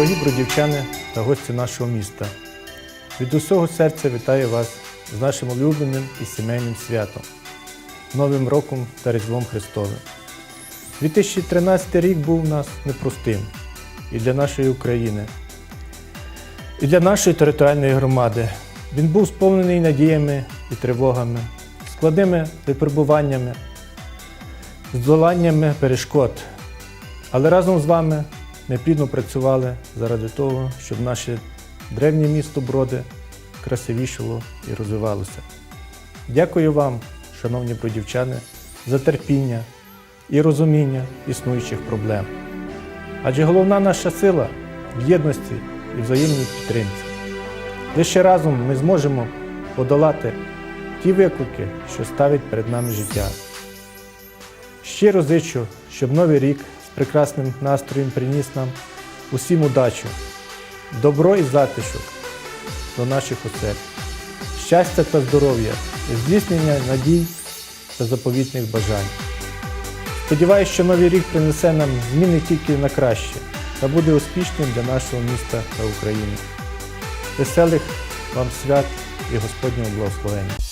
Дорогі бродівчани та гості нашого міста, від усього серця вітаю вас з нашим улюбленим і сімейним святом, Новим роком та Різдвом Христовим. 2013 рік був у нас непростим і для нашої України, і для нашої територіальної громади. Він був сповнений надіями і тривогами, складними випробуваннями, здоланнями перешкод. Але разом з вами ми плідно працювали заради того, щоб наше древнє місто Броди красивішало і розвивалося. Дякую вам, шановні бродівчани, за терпіння і розуміння існуючих проблем. Адже головна наша сила в єдності і взаємній підтримці. Лише разом ми зможемо подолати ті виклики, що ставить перед нами життя. Щиро зичу, щоб новий рік прекрасним настроєм приніс нам усім удачу, добро і затишок до наших осель, щастя та здоров'я, здійснення надій та заповітних бажань. Сподіваюсь, що новий рік принесе нам зміни тільки на краще та буде успішним для нашого міста та України. Веселих вам свят і Господнього благословення!